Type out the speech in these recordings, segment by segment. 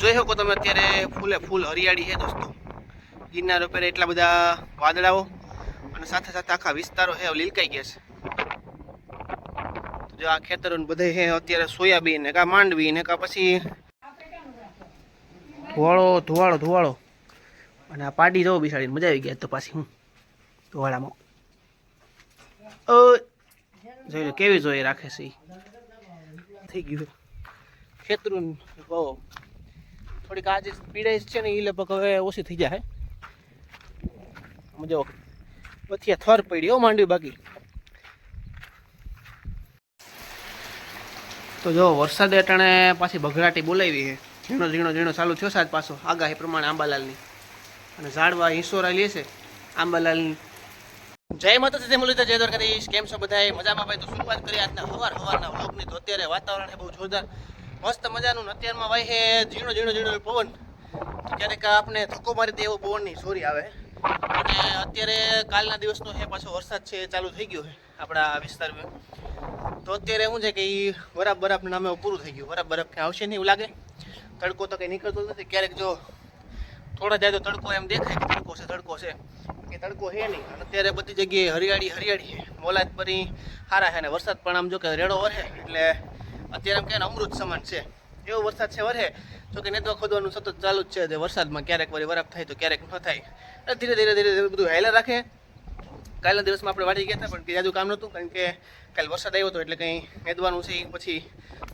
જોઈ શકો તમે અત્યારે ફૂલે ફૂલ હરિયાળી છે દોસ્તો. ગિરનાર ઉપર એટલા બધા વાદળાઓ અને સાથે સાથે આખા વિસ્તારો છે લીલકાઈ ગયા છે. જો આ ખેતરો બધે છે, અત્યારે સોયાબીન ને કા માંડવી ને કા પછી ધુવાળો ધુવાળો ધુવાળો. અને આ પાડી જવો બિસાડીને, મજા આવી ગયા તો પાછી હું ધુવાળામાં. જોઈ લો, કેવી જોઈએ રાખે છે. થઈ ગયું. ખેતરું કહો થોડીક આજે પીડાઈ છે ને એ લગભગ હવે ઓછી થઈ જાય. જો, બથિયા થર પડી હો માંડવી બાકી. તો જો, વરસાદે અટાણે પાછી બઘડાટી બોલાવી છે. ઝીણો ઝીણો ઝીણો ચાલુ થયો સાત પાછો, આગાહી પ્રમાણે આંબાલાલની. અને ઝાડવા હિંસોરા લે છે આંબાલાલની. જય માતાજી, જય મુરલીધર, જય દ્વારકાધીશ. કેમ છો બધા મજામાં ભાઈ? તો શરૂઆત કરી આજના હવાર હવારના વ્લોગની તો અત્યારે વાતાવરણ એ બહુ જોરદાર. મસ્ત મજાનું અત્યારમાં ભાઈ છે ઝીણો ઝીણો ઝીણો પવન. ક્યારેક આપણે ધક્કો મારી દે એવો પવનની સોરી આવે. અને અત્યારે કાલના દિવસનો છે, પાછો વરસાદ છે, ચાલુ થઈ ગયો છે આપણા વિસ્તારમાં. તો અત્યારે શું છે કે એ બરાબર બરાબ નામે પૂરું થઈ ગયું. બરાબર બરફ ક્યાં આવશે નહીં એવું લાગે. તડકો તો કંઈ નીકળતો નથી. ક્યારેક જો થોડા જાય તો તડકો એમ દેખાય કે તડકો છે તડકો છે. કે તડકો છે નહીં. અને અત્યારે બધી જગ્યાએ હરિયાળી હરિયાળી મોલાદ પરી સારા છે અને વરસાદ પણ આમ જો કે રેડો વરે એટલે અત્યારે એમ કે અમૃત સમાન છે. એવો વરસાદ છે વરે જો કે નેતવા ખોદવાનું સતત ચાલુ જ છે. વરસાદમાં ક્યારેક વળી વરાપ થાય તો ક્યારેક ન થાય. ધીરે ધીરે ધીરે ધીરે બધું હાઈલા રાખે. કાલના દિવસમાં આપણે વાડી ગયા હતા, પણ કે જાજુ કામ નહોતું, કારણ કે કાલ વરસાદ આવ્યો હતો એટલે કંઈ મેદવાનું છે પછી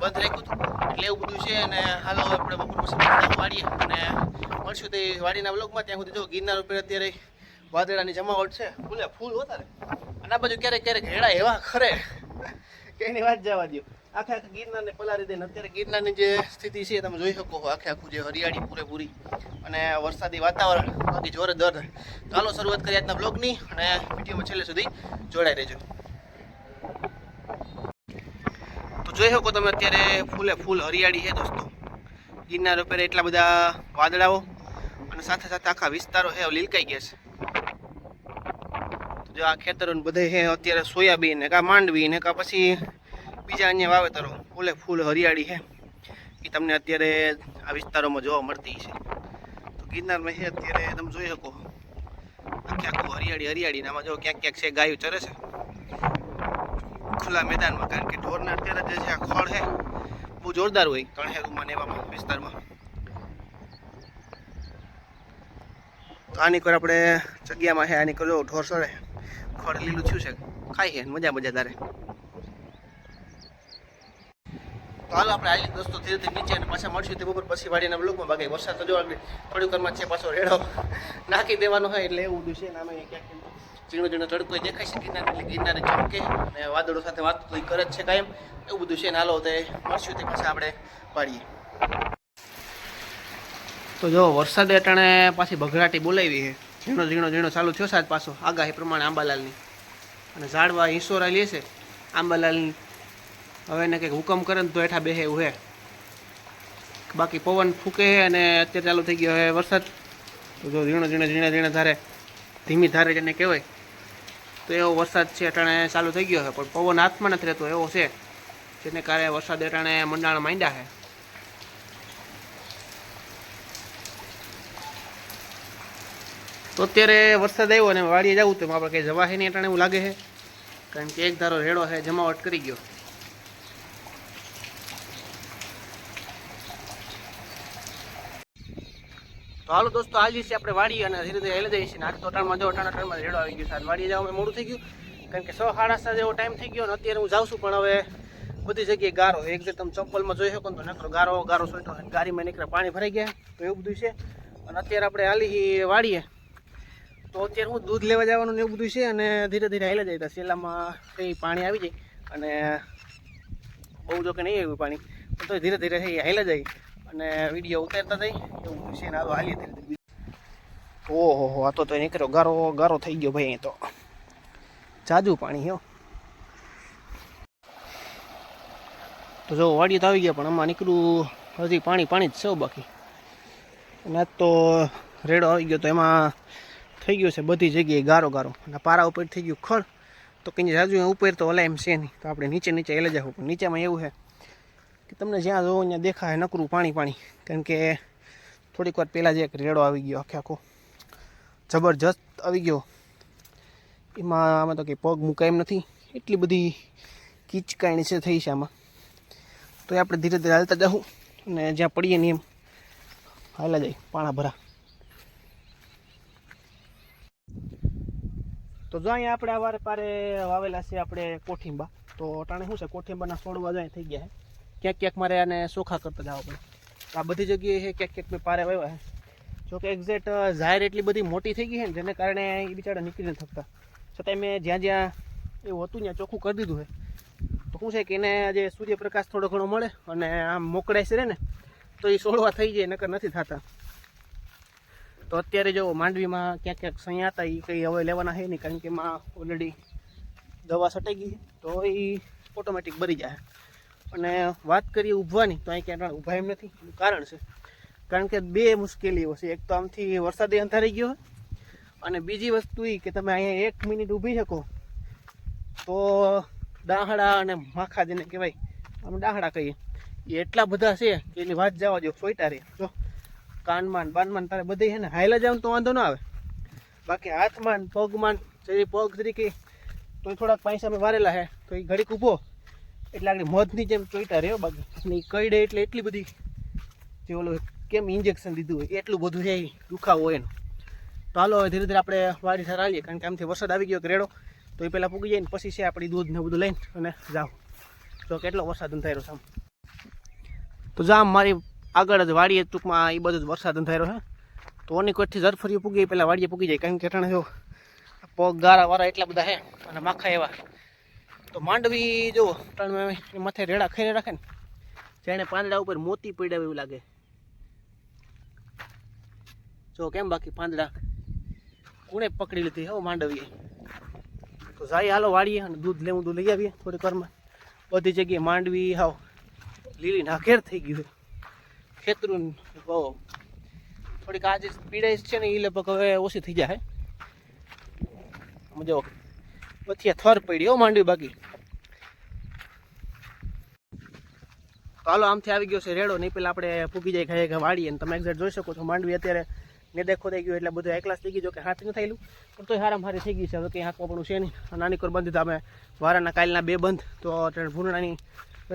બંધ રાખ્યું હતું. એટલે એવું બધું છે અને હાલો આપણે બપોર પછી વાડીએ અને મળશું તે વાડીના બ્લોગમાં ત્યાં સુધી જો ગિરનાર ઉપર અત્યારે વાદળાની જમાવટ છે. ફૂલે ફૂલ ને અને આ બાજુ ક્યારેક ક્યારેક હેડા એવા ખરે. કે એની વાત જવા દો આખે આખા ગિરનારને પલારી દે અત્યારે ગિરનારની જે સ્થિતિ છે તમે જોઈ શકો આખે આખું જે હરિયાળી પૂરેપૂરી અને વરસાદી વાતાવરણ, બાકી જોરદાર ચાલો શરૂઆત કરીએ આજના બ્લોગની અને વિડીયોમાં છેલ્લે સુધી જોડાઈ રહેજો. તો જોઈ શકો તમે અત્યારે ફૂલે ફૂલ હરિયાળી છે દોસ્તો. ગિરનાર ઉપર એટલા બધા વાદળાઓ અને સાથે સાથે આખા વિસ્તારો છે લીલકાઈ ગયા છે. જો આ ખેતરો બધે છે, અત્યારે સોયાબીન કા માંડવી ને કા પછી બીજા અન્ય વાવેતરો, ફૂલે ફૂલ હરિયાળી છે. એ તમને અત્યારે આ વિસ્તારોમાં જોવા મળતી છે તો ગિરનારમાં છે અત્યારે, તમે જોઈ શકો. આખી આખું હરિયાળી હરિયાળી આમાં જો ક્યાંક ક્યાંક છે ગાયું ચરે છે. ખુલ્લા મેદાનમાં, કારણ કે ઢોરના અત્યારે જે છે આ ખોળ છે, બહુ જોરદાર હોય. કણહેરુમાં ને એવામાં વિસ્તારમાં. તો આની કોઈ આપણે જગ્યામાં છે, આની કરો ઢોર સરે ખોળ લીલું થયું છે. ખાઈ છે, મજા મજા તારે. તો હાલ આપણે આવી દોસ્તો ધીરે ધીરે નીચે અને પાછા મળશું તે બપોર પછી વાડીના બ્લોકમાં બાકી વરસાદ તો જોવા થોડીક વારમાં છે પાછો રેડો નાખી દેવાનો હોય એટલે એવું બધું છે. ને અમે ક્યાંક ઝીણો ઝીણો તડકો દેખાય છે ગિરનાર, એટલે ગિરનારે ચમકે અને વાદળો સાથે વાત કોઈ કરે જ છે કાયમ. એવું બધું છે. ને હાલો તે મળશું તે પાછા આપણે પાડીએ તો જો વરસાદે અટાણે પાછી બઘરાટી બોલાવી છે. ઝીણો ઝીણો ઝીણો ચાલુ થયો સાજ પાછો. આગાહી પ્રમાણે આંબાલાલની. અને ઝાડવા હિંસોરા લે છે. આંબાલાલની હવે એને કંઈક હુકમ કરે ને તો હેઠા બેહે એવું હે. બાકી પવન ફૂકે છે અને અત્યારે ચાલુ થઈ ગયો હવે વરસાદ. તો જો ઝીણો ઝીણો ઝીણા ઝીણા ધારે, ધીમી ધારે જેને કહેવાય. તો એવો વરસાદ છે અટાણે ચાલુ થઈ ગયો છે પણ પવન હાથમાં નથી રહેતો, એવો છે. જેને કારણે વરસાદ અટાણે મંડાણ માંડ્યા છે તો અત્યારે વરસાદ આવ્યો અને વાડીએ જવું તો આપણે કંઈ જવા છે નહીં અટાણે એવું લાગે છે કારણ કે એક ધારો રેડો છે જમાવટ કરી ગયો. તો હાલો દોસ્તો આજે છે આપણે વાડી અને ધીરે ધીરે હેલી જઈએ છીએ. ને તો અટાણમાં જો, અટાણા અટાણમાં રેડો આવી ગયો સાહેબ વાડી જવા મોડું થઈ ગયું. કારણ કે સો સાડા સાત જેવો ટાઈમ થઈ ગયો અને અત્યારે હું જાઉં છું, પણ હવે બધી જગ્યાએ ગારો એક જે તમે ચપ્પલમાં જોઈ શકો ને તો નકરો ગારો ગારો સોટો ગાડીમાં નીકળે, પાણી ભરાઈ ગયા, તો એવું બધું છે. અને અત્યારે આપણે હાલી વાડીએ. તો અત્યારે હું દૂધ લેવા જવાનું ને એવું બધું છે અને ધીરે ધીરે હાલે જાય ત્યાં સેલામાં કંઈ પાણી આવી જાય અને બહુ જો કે નહીં આવ્યું પાણી પણ તો ધીરે ધીરે હાલે જાય અને વીડિયો ઉતારતા જાય એવું છે ને હાલો હાલીએ ધીરે ઓહો હો આ તો તો નીકળ્યો. ગારો ગારો થઈ ગયો ભાઈ તો. જાજુ પાણી, હો. તો જો, વાડીએ તો આવી ગયા, પણ આમાં નીકળ્યું હજી પાણી પાણી જ છે બાકી. અને તો રેડો આવી ગયો તો એમાં થઈ ગયો છે બધી જગ્યાએ ગારો ગારો. અને પારા ઉપર થઈ ગયું ખડ. તો કંઈ જાજુ ઉપર તો ઓલા એમ છે નહીં. તો આપણે નીચે નીચે એલે જવું પણ નીચેમાં એવું છે. કે તમને જ્યાં જોવો ત્યાં દેખાય નકરું પાણી પાણી. કારણ કે થોડીક વાર પહેલાં જે એક રેડો આવી ગયો આખે આખો. જબરજસ્ત આવી ગયો. એમાં આમાં તો કંઈ પગ મૂકાય એમ નથી. એટલી બધી કીચકાણી છે થઈ છે આમાં. તો એ આપણે ધીરે ધીરે હાલતા જાઉં અને જ્યાં પડીએ ને એમ હાલા જાય પાણા ભરા. તો જો અહીંયા આપણે આ વારે પારે વાવેલા છે આપણે કોઠીંબા. તો અટાણે શું છે? કોઠીંબાના છોડવા જાય થઈ ગયા છે ક્યાંક ક્યાંક મારે આને ચોખા કરતા જવા પડે. આ બધી જગ્યાએ ક્યાંક ક્યાંક મેં પારે વાવ્યા છે જો કે એક્ઝેક્ટ જાહેર એટલી બધી મોટી થઈ ગઈ છે ને, જેને કારણે એ બિચારા નીકળી નથી થકતા છતાંય મેં જ્યાં જ્યાં એવું હતું, ત્યાં ચોખ્ખું કરી દીધું છે તો શું છે કે એને આજે સૂર્યપ્રકાશ થોડો ઘણો મળે અને આમ મોકળાઈ છે ને, તો એ સોળવા થઈ જાય, નકર નથી થતા. તો અત્યારે જો માંડવીમાં ક્યાંક ક્યાંક સૈયા હતા એ કંઈ હવે લેવાના છે નહીં, કારણ કે એમાં ઓલરેડી દવા સટાઈ ગઈ તો એ ઓટોમેટિક બરી જાય. અને વાત કરીએ ઊભવાની તો અહીં ક્યાં ઊભા એમ નથી. કારણ છે, કારણ કે બે મુશ્કેલીઓ છે. એક તો આમથી વરસાદે અંધારી ગયો અને બીજી વસ્તુ એ કે તમે અહીંયા એક મિનિટ ઊભી શકો, તો ડાહડા અને માખા જેને કહેવાય અમે ડાહડા કહીએ. એ એટલા બધા છે કે એની વાત જવા દો સોઈટા રે. જો, કાનમાં બાનમાં તારે બધે છે ને હાઈલા જાવ તો વાંધો ના આવે. બાકી હાથમાં પગમાં જે પગ તરીકે તો થોડાક પૈસા મેં વારેલા છે, તો એ ઘડીક ઊભો. એટલે આગળ મધની જેમ ચોઈટા રહ્યો બાકી. એ કઈડે એટલે એટલી બધી જે ઓલું કેમ ઇન્જેક્શન દીધું હોય, એટલું બધું છે દુખાવો હોય તો હાલો, હવે ધીરે ધીરે આપણે વાડી સાર આવીએ કારણ કે આમથી વરસાદ આવી ગયો રેડો, તો એ પહેલાં પૂગી જાય ને પછી છે આપણી દૂધ ને બધું લઈને અને જાઓ. તો કેટલો વરસાદ અંધાર્યો છે આમ. તો જામ મારી આગળ જ વાડીએ ટૂંકમાં એ બધું જ વરસાદ અંધાર્યો છે તો ઓની કોઈથી જરફરીઓ પૂગી પહેલાં વાડીએ પૂગી જાય, કારણ કે અટાણે જો પગ ગારા વારા એટલા બધા છે, અને માખા એવા. તો માંડવી જો, ત્રણ માથે રેડા ખાઈને રાખે ને, જેણે પાંદડા ઉપર મોતી પડ્યા એવું લાગે. જો કેમ બાકી પાંદડા? કોણે પકડી લીધી હો માંડવીએ? તો જાય હાલો વાળીએ અને દૂધ લેવું, દૂધ લઈ આવીએ થોડીક વારમાં. બધી જગ્યાએ માંડવી હાવ લીલી નાખેર થઈ ગયું ખેતરું બહુ. થોડીક આજે પીડાઈ છે ને એ લગભગ હવે ઓછી થઈ જાય જો પછી થર પડ્યો માંડવી બાકી. હાલો, આમથી આવી ગયો છે રેડો. નહીં પેલા આપણે પૂકી જાય ઘરે વાળીએ ને તમે એક્ઝેક્ટ જોઈ શકો છો, માંડવી અત્યારે ને થઈ ગયું એટલે બધું એકલાસ થઈ ગયું કે હાથ નથી થયેલું પણ તોય હારામ હારી થઈ ગઈ છે, હવે કંઈ હાંકવા પણ છે નહીં. નાની કોર બંધ અમે વારાના કાલના બે બંધ. તો ભૂંડણાની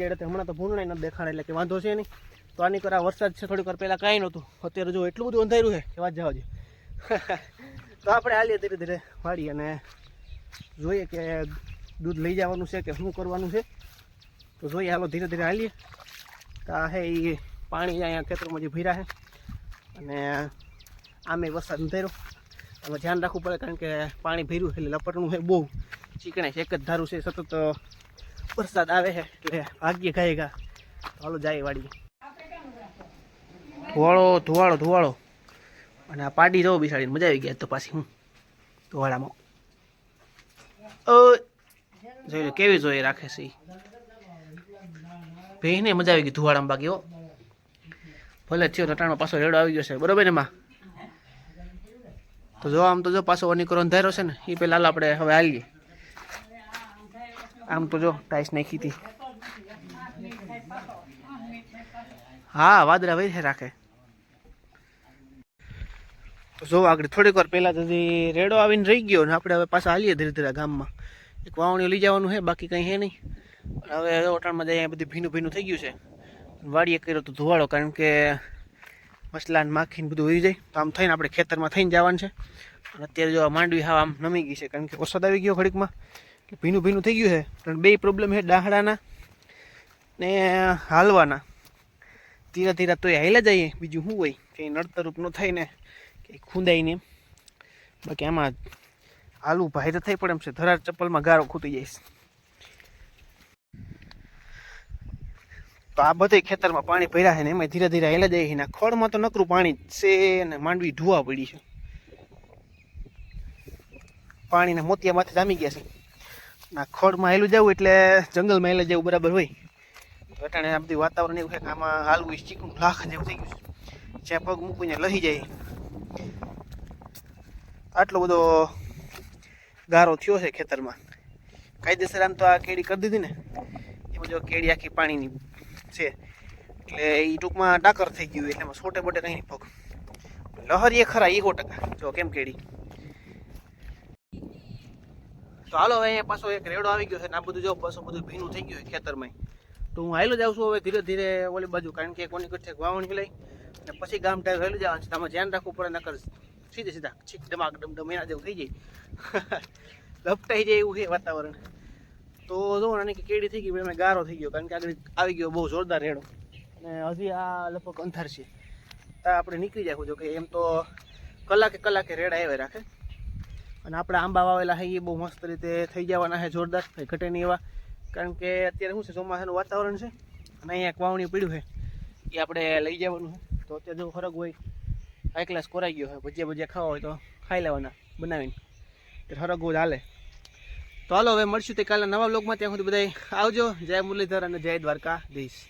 જેડે હમણાં તો ભૂંડણાઈ નથી દેખાણ, એટલે કે વાંધો છે નહીં. તો આની કરા વરસાદ છે, થોડીક વાર પહેલાં કાંઈ નહોતું. અત્યારે જો એટલું બધું અંધાર્યું છે કે વાત જવા તો આપણે હાલીએ ધીરે ધીરે વાળીએ અને જોઈએ કે દૂધ લઈ જવાનું છે કે શું કરવાનું છે. તો જોઈએ, હાલો, ધીરે ધીરે હાલીએ. તો આ હે એ પાણી અહીંયા ખેતરમાં જે ભીરા છે અને આમે વરસાદ અંધેરો એમાં ધ્યાન રાખવું પડે કારણ કે પાણી ભર્યું છે એટલે લપટનું છે બહુ. ચીકણે છે, એક જ ધારું છે. સતત વરસાદ આવે છે એટલે ભાગ્ય ગાય ગા હાલો, જાય વાડી ધુવાળો ધુવાળો ધુવાળો. અને આ પાડી જવો બિસાડીને. મજા આવી ગયા તો પાછી, હું. ધુવાળામાં. જોઈ કેવી જોઈએ રાખે છે ભેને મજા આવી ગઈ ધુવાળામાં બાકી, હો. ભલે થયો, રટાણો પાછો રેડો આવી ગયો છે, બરોબર ને, માં? તો જો, આમ તો જો પાછો અનિકરો અંધારો છે ને એ પેલા લાલ આપણે હવે હાલીએ. આમ તો જો ટાઈસ નાખી હતી. હા, વાદળા વહી રાખે. જો આગળ થોડીક વાર પહેલાં તો રેડો આવીને રહી ગયો ને આપણે હવે પાછા હાલીએ ધીરે ધીરે ગામમાં. એક વાવણીઓ લઈ જવાનું છે, બાકી કંઈ છે નહીં. હવે ઓટાણમાં જાય બધું ભીનું ભીનું થઈ ગયું છે. વાડીએ કર્યો તો ધોવાળો કારણ કે મસલાને માખીને બધું હોઈ જાય. તો આમ થઈને આપણે ખેતરમાં થઈને જવાનું છે. અને અત્યારે જો માંડવી હા આમ નમી ગઈ છે, કારણ કે વરસાદ આવી ગયો ઘડીકમાં. એટલે ભીનું ભીનું થઈ ગયું છે. પણ બે પ્રોબ્લેમ છે, ડાહડાના ને હાલવાના. ધીરે ધીરે તોય હાલ્યા જઈએ. બીજું શું હોય? કંઈ નડતરૂપ ન થાય ને કંઈ ખૂંદાય ને બાકી આમાં આલુ ભાઈ તો થઈ પડે એમ છે. ધરાર ચપ્પલમાં ગારો ખૂટી જાય તો આ બધે ખેતરમાં પાણી ભર્યા છે ને એમાં ધીરે ધીરે હેલા જાય ને ખોળમાં તો નકરું પાણી છે અને માંડવી ધોવા પડી છે. પાણીના મોતિયા માથે જામી ગયા છે. ના ખોળમાં હેલું જવું એટલે જંગલમાં હેલા જવું બરાબર હોય. અટાણે આ બધું વાતાવરણ એવું છે કે આમાં હાલવું ચીકણું લાખ જેવું થઈ ગયું છે. જ્યાં પગ મૂકીને લહી જાય. આટલો બધો ગારો થયો છે ખેતરમાં. કાયદેસર આમ તો આ કેળી કરી દીધી ને, એમાં જો કેળી આખી પાણીની છે, એટલે એ ટૂંકમાં ડાકર થઈ ગયું એટલે એમાં છોટે બોટે કંઈ નહીં પગ એ ખરા એકો ટકા, જો કેમ કેળી. તો હાલો હવે પાછો એક રેડો આવી ગયો છે ને આ બધું જો પાછું બધું ભીનું થઈ ગયું છે ખેતરમાં તો હું હાલો જાઉં છું હવે ધીરે ધીરે ઓલી બાજુ, કારણ કે કોની કઠે વાવણી લઈ અને પછી ગામ ટાઈમ હેલું જવાનું છે. તમારે ધ્યાન રાખવું પડે, નકર સીધે સીધા છીક ડમાક ડમ ડમ એના જેવું થઈ જાય. લપટાઈ જાય એવું છે વાતાવરણ. તો જો ને કે કેડી થઈ ગઈ એમાં ગારો થઈ ગયો, કારણ કે આગળ આવી ગયો બહુ જોરદાર રેડો. અને હજી આ લગભગ અંધાર છે. તો આપણે નીકળી જાય જો કે એમ તો કલાકે કલાકે રેડા એવા રાખે. અને આપણા આંબા વાવેલા છે એ બહુ મસ્ત રીતે થઈ જવાના છે જોરદાર. ઘટે નહીં એવા. કારણ કે અત્યારે શું છે, ચોમાસાનું વાતાવરણ છે. અને અહીંયા એક વાવણી પડ્યું છે એ આપણે લઈ જવાનું છે તો અત્યારે જો ફરક હોય હાઈ ક્લાસ કોરાઈ ગયો હોય, ભજીયા ભજીયા ખાવા હોય તો ખાઈ લેવાના, બનાવીને. તો હોય હાલે. તો હાલો, હવે મળશું તે કાલે નવા બ્લોગમાં ત્યાં સુધી બધા આવજો. જય મુરલીધર અને જય દ્વારકાધીશ.